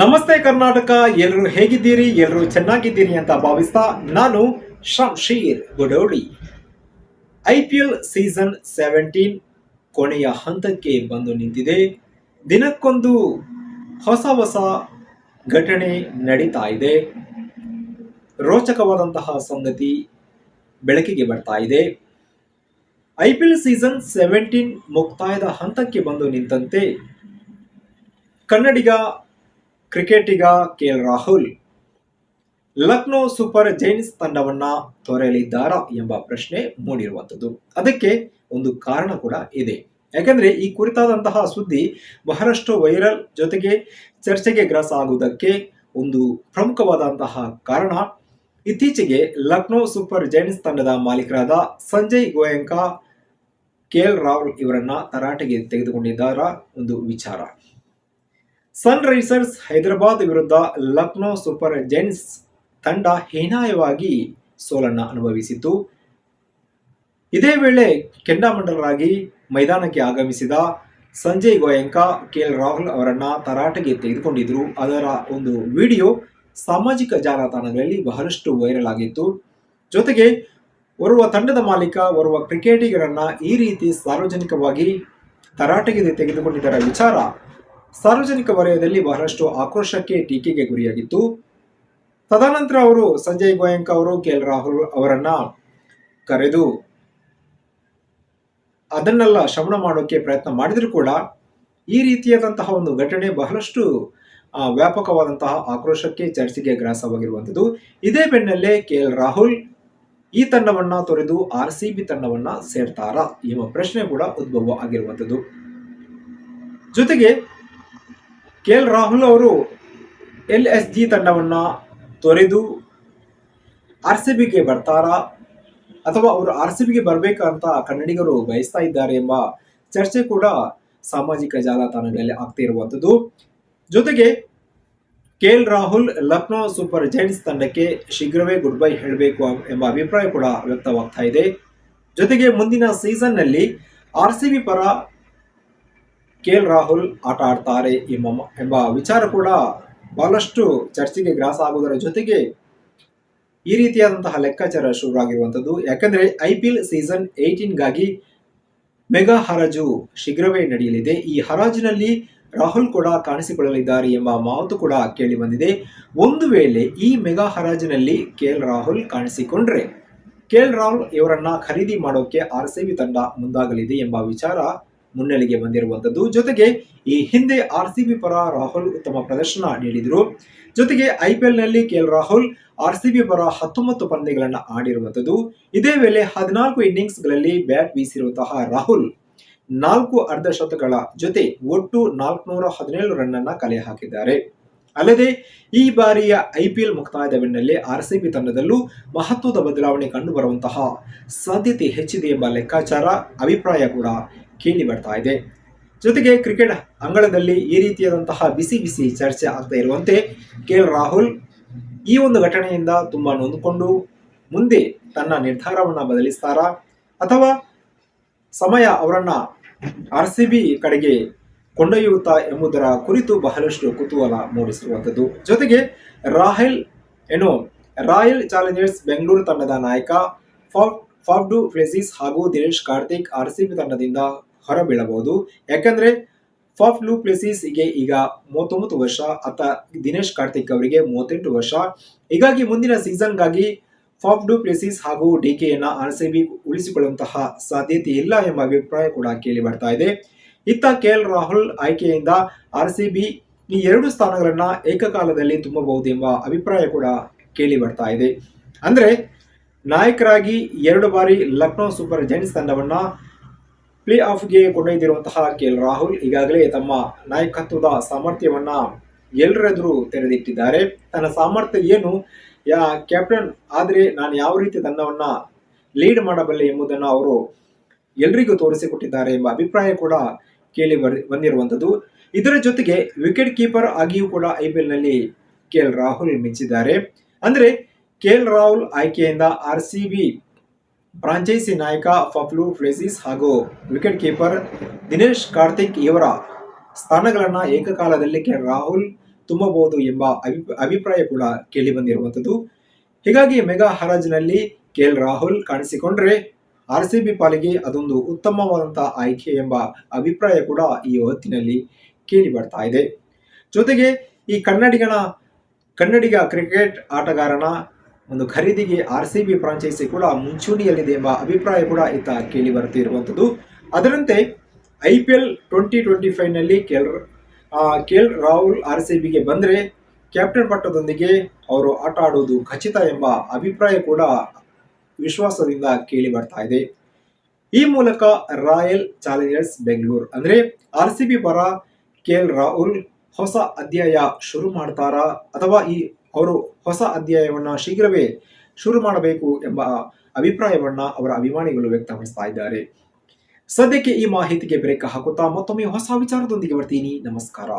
ನಮಸ್ತೆ ಕರ್ನಾಟಕ ಎಲ್ಲರೂ ಹೇಗಿದ್ದೀರಿ? ಎಲ್ಲರೂ ಚೆನ್ನಾಗಿದ್ದೀರಿ ಅಂತ ಭಾವಿಸ್ತಾ ನಾನು Shamsheer Godaudi I P L season seventeen ಕೊನೆಯ ಹಂತಕ್ಕೆ ಬಂದು ನಿಂತಿದೆ. ದಿನಕ್ಕೊಂದು ಹೊಸ ಹೊಸ ಘಟನೆ ನಡೀತಾ ಇದೆ. ರೋಚಕವಾದಂತಹ ಸಂಗತಿ ಬೆಳಕಿಗೆ ಬರ್ತಾ ಇದೆ. I P L season seventeen ಮುಕ್ತಾಯದ ಹಂತಕ್ಕೆ ಬಂದು ನಿಂತಂತೆ ಕನ್ನಡಿಗ ಕ್ರಿಕೆಟಿಗ K. Rahul, Lucknow super giants ತಂಡವನ್ನ ತೊರೆಯಲಿದ್ದಾರಾ ಎಂಬ ಪ್ರಶ್ನೆ ಮೂಡಿರುವಂಥದ್ದು. ಅದಕ್ಕೆ ಒಂದು ಕಾರಣ ಕೂಡ ಇದೆ. ಯಾಕಂದ್ರೆ ಈ ಕುರಿತಾದಂತಹ ಸುದ್ದಿ ಬಹಳಷ್ಟು ವೈರಲ್ ಜೊತೆಗೆ ಚರ್ಚೆಗೆ ಗ್ರಾಸ ಆಗುವುದಕ್ಕೆ ಒಂದು ಪ್ರಮುಖವಾದಂತಹ ಕಾರಣ. ಇತ್ತೀಚೆಗೆ ಲಕ್ನೋ ಸೂಪರ್ ಜೈನ್ಸ್ ತಂಡದ ಮಾಲೀಕರಾದ ಸಂಜಯ್ ಗೋಯಂಕಾ, ಕೆ. ಎಲ್. ರಾಹುಲ್ ಇವರನ್ನ ತರಾಟೆಗೆ ತೆಗೆದುಕೊಂಡಿದ್ದಾರ? ಒಂದು ವಿಚಾರ. ಸನ್ ರೈಸರ್ಸ್ ಹೈದರಾಬಾದ್ ವಿರುದ್ಧ ಲಕ್ನೋ ಸೂಪರ್ ಜೆಂಟ್ಸ್ ತಂಡ ಹೀನಾಯವಾಗಿ ಸೋಲನ್ನ ಅನುಭವಿಸಿತು ಇದೇ ವೇಳೆ ಕೆಂಡಾಮಂಡಲರಾಗಿ ಮೈದಾನಕ್ಕೆ ಆಗಮಿಸಿದ ಸಂಜಯ್ ಗೋಯಂಕಾ, ಕೆ ಎಲ್ ರಾಹುಲ್ ಅವರನ್ನ ತರಾಟೆಗೆ ತೆಗೆದುಕೊಂಡಿದ್ರು. ಅದರ ಒಂದು ವಿಡಿಯೋ ಸಾಮಾಜಿಕ ಜಾಲತಾಣಗಳಲ್ಲಿ ಬಹಳಷ್ಟು ವೈರಲ್ ಆಗಿತ್ತು. ಜೊತೆಗೆ ಓರ್ವ ತಂಡದ ಮಾಲೀಕ, ಓರ್ವ ಕ್ರಿಕೆಟಿಗರನ್ನ ಈ ರೀತಿ ಸಾರ್ವಜನಿಕವಾಗಿ ತರಾಟೆಗೆ ತೆಗೆದುಕೊಂಡಿದ್ದರ ವಿಚಾರ ಸಾರ್ವಜನಿಕ ವಲಯದಲ್ಲಿ ಬಹಳಷ್ಟು ಆಕ್ರೋಶಕ್ಕೆ ಟೀಕೆಗೆ ಗುರಿಯಾಗಿತ್ತು. ತದನಂತರ ಅವರು ಸಂಜಯ್ ಗೋಯಂಕ ಅವರು ಕೆ ಎಲ್ ರಾಹುಲ್ ಅವರನ್ನ ಕರೆದು ಅದನ್ನೆಲ್ಲ ಶಮನ ಮಾಡೋಕೆ ಪ್ರಯತ್ನ ಮಾಡಿದ್ರು ಕೂಡ ಈ ರೀತಿಯಾದಂತಹ ಒಂದು ಘಟನೆ ಬಹಳಷ್ಟು ವ್ಯಾಪಕವಾದಂತಹ ಆಕ್ರೋಶಕ್ಕೆ ಚರ್ಚೆಗೆ ಗ್ರಾಸವಾಗಿರುವಂಥದ್ದು. ಇದೇ ಬೆನ್ನಲ್ಲೇ ಕೆ ಎಲ್ ರಾಹುಲ್ ಈ ತಂಡವನ್ನ ತೊರೆದು ಆರ್ ಸಿ ಬಿ ತಂಡವನ್ನ ಸೇರ್ತಾರಾ ಎಂಬ ಪ್ರಶ್ನೆ ಕೂಡ ಉದ್ಭವ ಆಗಿರುವಂಥದ್ದು. ಜೊತೆಗೆ ಕೆ ಎಲ್ ರಾಹುಲ್ ಅವರು ಎಲ್ ಎಸ್ ಜಿ ತಂಡವನ್ನು ತೊರೆದು ಆರ್ ಸಿ ಬಿಗೆ ಬರ್ತಾರಾ ಅಥವಾ ಅವರು ಆರ್ ಸಿ ಬಿಗೆ ಬರಬೇಕಂತ ಕನ್ನಡಿಗರು ಬಯಸ್ತಾ ಇದ್ದಾರೆ ಎಂಬ ಚರ್ಚೆ ಕೂಡ ಸಾಮಾಜಿಕ ಜಾಲತಾಣಗಳಲ್ಲಿ ಆಗ್ತಿರುವಂಥದ್ದು ಜೊತೆಗೆ K L Rahul Lucknow super giants ತಂಡಕ್ಕೆ ಶೀಘ್ರವೇ ಗುಡ್ ಬೈ ಹೇಳಬೇಕು ಎಂಬ ಅಭಿಪ್ರಾಯ ಕೂಡ ವ್ಯಕ್ತವಾಗ್ತಾ ಇದೆ. ಜೊತೆಗೆ ಮುಂದಿನ ಸೀಸನ್ನಲ್ಲಿ ಆರ್ ಸಿ ಬಿ ಪರ ಕೆ ಎಲ್ ರಾಹುಲ್ ಆಟ ಆಡ್ತಾರೆ ಎಂಬ ಎಂಬ ವಿಚಾರ ಕೂಡ ಬಹಳಷ್ಟು ಚರ್ಚೆಗೆ ಗ್ರಾಸ ಆಗುವುದರ ಜೊತೆಗೆ ಈ ರೀತಿಯಾದಂತಹ ಲೆಕ್ಕಾಚಾರ ಶುರುವಾಗಿರುವಂಥದ್ದು. ಯಾಕಂದ್ರೆ ಐ ಪಿ ಎಲ್ ಸೀಸನ್ ಏಯ್ಟೀನ್ಗಾಗಿ ಮೆಗಾ ಹರಾಜು ಶೀಘ್ರವೇ ನಡೆಯಲಿದೆ. ಈ ಹರಾಜಿನಲ್ಲಿ ರಾಹುಲ್ ಕೂಡ ಕಾಣಿಸಿಕೊಳ್ಳಲಿದ್ದಾರೆ ಎಂಬ ಮಾತು ಕೂಡ ಕೇಳಿ ಬಂದಿದೆ. ಒಂದು ವೇಳೆ ಈ ಮೆಗಾ ಹರಾಜಿನಲ್ಲಿ ಕೆ ಎಲ್ ರಾಹುಲ್ ಕಾಣಿಸಿಕೊಂಡ್ರೆ ಕೆ ಎಲ್ ರಾಹುಲ್ ಇವರನ್ನ ಖರೀದಿ ಮಾಡೋಕೆ ಆರ್ ಸಿ ಬಿ ತಂಡ ಮುಂದಾಗಲಿದೆ ಎಂಬ ವಿಚಾರ ಮುನ್ನೆಲೆಗೆ ಬಂದಿರುವಂತದ್ದು ಜೊತೆಗೆ ಈ ಹಿಂದೆ ಆರ್ ಸಿ ಬಿ ಪರ ರಾಹುಲ್ ಉತ್ತಮ ಪ್ರದರ್ಶನ ನೀಡಿದ್ರು. ಜೊತೆಗೆ I P ಎಲ್ನಲ್ಲಿ K L Rahul R C B ಪರ ಹತ್ತೊಂಬತ್ತು ಪಂದ್ಯಗಳನ್ನು ಆಡಿರುವಂತದ್ದು ಇದೇ ವೇಳೆ ಹದಿನಾಲ್ಕು ಇನ್ನಿಂಗ್ಸ್ಗಳಲ್ಲಿ ಬ್ಯಾಟ್ ಬೀಸಿರುವಂತಹ ರಾಹುಲ್ ನಾಲ್ಕು ಅರ್ಧಶತಕಗಳ ಜೊತೆ ಒಟ್ಟು ನಾಲ್ಕುನೂರ ಹದಿನೇಳು ರನ್ ಅನ್ನ ಕಲೆ ಹಾಕಿದ್ದಾರೆ. ಅಲ್ಲದೆ ಈ ಬಾರಿಯ ಐಪಿಎಲ್ ಮುಕ್ತಾಯದ ಬೆನ್ನಲ್ಲೇ ಆರ್ ಸಿ ಬಿ ತಂಡದಲ್ಲೂ ಮಹತ್ವದ ಬದಲಾವಣೆ ಕಂಡುಬರುವಂತಹ ಸಾಧ್ಯತೆ ಹೆಚ್ಚಿದೆ ಎಂಬ ಲೆಕ್ಕಾಚಾರ, ಅಭಿಪ್ರಾಯ ಕೂಡ ಕೇಳಿ ಬರ್ತಾ ಇದೆ. ಜೊತೆಗೆ ಕ್ರಿಕೆಟ್ ಅಂಗಳದಲ್ಲಿ ಈ ರೀತಿಯಾದಂತಹ ಬಿಸಿ ಬಿಸಿ ಚರ್ಚೆ ಆಗ್ತಾ ಇರುವಂತೆ ಕೆ ಎಲ್ ರಾಹುಲ್ ಈ ಒಂದು ಘಟನೆಯಿಂದ ತುಂಬಾ ನೊಂದುಕೊಂಡು ಮುಂದೆ ತನ್ನ ನಿರ್ಧಾರವನ್ನ ಬದಲಿಸ್ತಾರಾ ಅಥವಾ ಸಮಯ ಅವರನ್ನ ಆರ್ ಸಿ ಬಿ ಕಡೆಗೆ ಕೊಂಡೊಯ್ಯುತ್ತಾ ಎಂಬುದರ ಕುರಿತು ಬಹಳಷ್ಟು ಕುತೂಹಲ ಮೂಡಿಸಿರುವಂಥದ್ದು. ಜೊತೆಗೆ ರಾಹೆಲ್ ಏನು, ರಾಯಲ್ ಚಾಲೆಂಜರ್ಸ್ ಬೆಂಗಳೂರು ತಂಡದ ನಾಯಕ ಫಾಫ್ ಫಾಫ್ಡು ಫ್ಲೆಸಿಸ್ ಹಾಗೂ Dinesh Karthik R C B ತಂಡದಿಂದ ಹೊರಬೀಳಬಹುದು ಯಾಕಂದ್ರೆ ಫಾಫ್ ಲೂ ಪ್ಲೇಸಿಸ್ಗೆ ಈಗ ಮೂವತ್ತೊಂಬತ್ತು ವರ್ಷ ಅತ ದಿನೇಶ್ ಕಾರ್ತಿಕ್ ಅವರಿಗೆ ಮೂವತ್ತೆಂಟು ವರ್ಷ. ಹೀಗಾಗಿ ಮುಂದಿನ ಸೀಸನ್ಗಾಗಿ ಫಾಫ್ ಡು ಪ್ಲೇಸಿಸ್ ಹಾಗೂ ಡಿ ಡಿಕೆಯನ್ನ ಆರ್ ಸಿ ಬಿ ಉಳಿಸಿಕೊಳ್ಳುವಂತಹ ಸಾಧ್ಯತೆ ಇಲ್ಲ ಎಂಬ ಅಭಿಪ್ರಾಯ ಕೂಡ ಕೇಳಿ ಬರ್ತಾ ಇದೆ. ಇತ್ತ ಕೆ ಎಲ್ ರಾಹುಲ್ ಆಯ್ಕೆಯಿಂದ ಆರ್ ಸಿ ಬಿ ಈ ಎರಡು ಸ್ಥಾನಗಳನ್ನ ಏಕಕಾಲದಲ್ಲಿ ತುಂಬಬಹುದು ಎಂಬ ಅಭಿಪ್ರಾಯ ಕೂಡ ಕೇಳಿ ಬರ್ತಾ ಇದೆ. ಅಂದ್ರೆ ನಾಯಕರಾಗಿ ಎರಡು ಬಾರಿ ಲಕ್ನೋ ಸೂಪರ್ ಜೈಂಟ್ಸ್ ತಂಡವನ್ನ ಪ್ಲೇ ಆಫ್ಗೆ ಕೊಂಡೊಯ್ದಿರುವಂತಹ ಕೆ. ಎಲ್. ರಾಹುಲ್ ಈಗಾಗಲೇ ತಮ್ಮ ನಾಯಕತ್ವದ ಸಾಮರ್ಥ್ಯವನ್ನ ಎಲ್ಲರೆದುರು ತೆರೆದಿಟ್ಟಿದ್ದಾರೆ. ತನ್ನ ಸಾಮರ್ಥ್ಯ ಏನು? ಯಾ, ಕ್ಯಾಪ್ಟನ್, ಆದರೆ ನಾನು ಯಾವ ರೀತಿ ತಂಡವನ್ನ ಲೀಡ್ ಮಾಡಬಲ್ಲೆ ಎಂಬುದನ್ನು ಅವರು ಎಲ್ರಿಗೂ ತೋರಿಸಿಕೊಟ್ಟಿದ್ದಾರೆ ಎಂಬ ಅಭಿಪ್ರಾಯ ಕೂಡ ಕೇಳಿ ಬಂದಿರುವಂಥದ್ದು. ಇದರ ಜೊತೆಗೆ ವಿಕೆಟ್ ಕೀಪರ್ ಆಗಿಯೂ ಕೂಡ ಐ ಪಿ ನಲ್ಲಿ ಕೆ. ಎಲ್. ರಾಹುಲ್ ಮಿಂಚಿದ್ದಾರೆ. ಅಂದ್ರೆ ಕೆ. ಎಲ್. ರಾಹುಲ್ ಆಯ್ಕೆಯಿಂದ ಆರ್ ಸಿ ಬಿ ಫ್ರಾಂಚೈಸಿ ನಾಯಕ ಫಫ್ಲು ಫ್ಲೆಸಿಸ್ ಹಾಗೂ ವಿಕೆಟ್ ಕೀಪರ್ ದಿನೇಶ್ ಕಾರ್ತಿಕ್ ಇವರ ಸ್ಥಾನಗಳನ್ನು ಏಕಕಾಲದಲ್ಲಿ ಕೆ ರಾಹುಲ್ ತುಂಬಬಹುದು ಎಂಬ ಅಭಿ- ಅಭಿಪ್ರಾಯ ಕೂಡ ಕೇಳಿ ಬಂದಿರುವಂಥದ್ದು. ಹೀಗಾಗಿ ಮೆಗಾ ಹರಾಜಿನಲ್ಲಿ ಕೆ ಎಲ್ ರಾಹುಲ್ ಕಾಣಿಸಿಕೊಂಡ್ರೆ ಆರ್ ಸಿ ಬಿ ಪಾಲಿಗೆ ಅದೊಂದು ಉತ್ತಮವಾದಂತಹ ಆಯ್ಕೆ ಎಂಬ ಅಭಿಪ್ರಾಯ ಕೂಡ ಈ ಹೊತ್ತಿನಲ್ಲಿ ಕೇಳಿ ಬರ್ತಾ ಇದೆ. ಜೊತೆಗೆ ಈ ಕನ್ನಡಿಗನ, ಕನ್ನಡಿಗ ಕ್ರಿಕೆಟ್ ಆಟಗಾರನ ಒಂದು ಖರೀದಿಗೆ ಆರ್ ಸಿ ಬಿ ಫ್ರಾಂಚೈಸಿ ಕೂಡ ಮುಂಚೂಣಿಯಲ್ಲಿದೆ ಎಂಬ ಅಭಿಪ್ರಾಯ ಕೂಡ ಇತ್ತ ಕೇಳಿ ಬರುತ್ತಿರುವಂಥದ್ದು. ಅದರಂತೆ I P L twenty twenty ಫೈವ್ನಲ್ಲಿ K L K L Rahul R C ಬಿಗೆ ಬಂದರೆ ಕ್ಯಾಪ್ಟನ್ ಪಟ್ಟದೊಂದಿಗೆ ಅವರು ಆಟ ಆಡುವುದು ಖಚಿತ ಎಂಬ ಅಭಿಪ್ರಾಯ ಕೂಡ ವಿಶ್ವಾಸದಿಂದ ಕೇಳಿ ಬರ್ತಾ ಇದೆ. ಈ ಮೂಲಕ ರಾಯಲ್ ಚಾಲೆಂಜರ್ಸ್ ಬೆಂಗಳೂರು ಅಂದ್ರೆ ಆರ್ ಸಿ ಬಿ ಪರ ಕೆ ಎಲ್ ರಾಹುಲ್ ಹೊಸ ಅಧ್ಯಾಯ ಶುರು ಮಾಡ್ತಾರಾ ಅಥವಾ ಈ ಅವರು ಹೊಸ ಅಧ್ಯಾಯವನ್ನ ಶೀಘ್ರವೇ ಶುರು ಮಾಡಬೇಕು ಎಂಬ ಅಭಿಪ್ರಾಯವನ್ನ ಅವರ ಅಭಿಮಾನಿಗಳು ವ್ಯಕ್ತಪಡಿಸ್ತಾ ಇದ್ದಾರೆ. ಸದ್ಯಕ್ಕೆ ಈ ಮಾಹಿತಿಗೆ ಬ್ರೇಕ್ ಹಾಕುತ್ತಾ ಮತ್ತೊಮ್ಮೆ ಹೊಸ ವಿಚಾರದೊಂದಿಗೆ ಬರ್ತೀನಿ. ನಮಸ್ಕಾರ.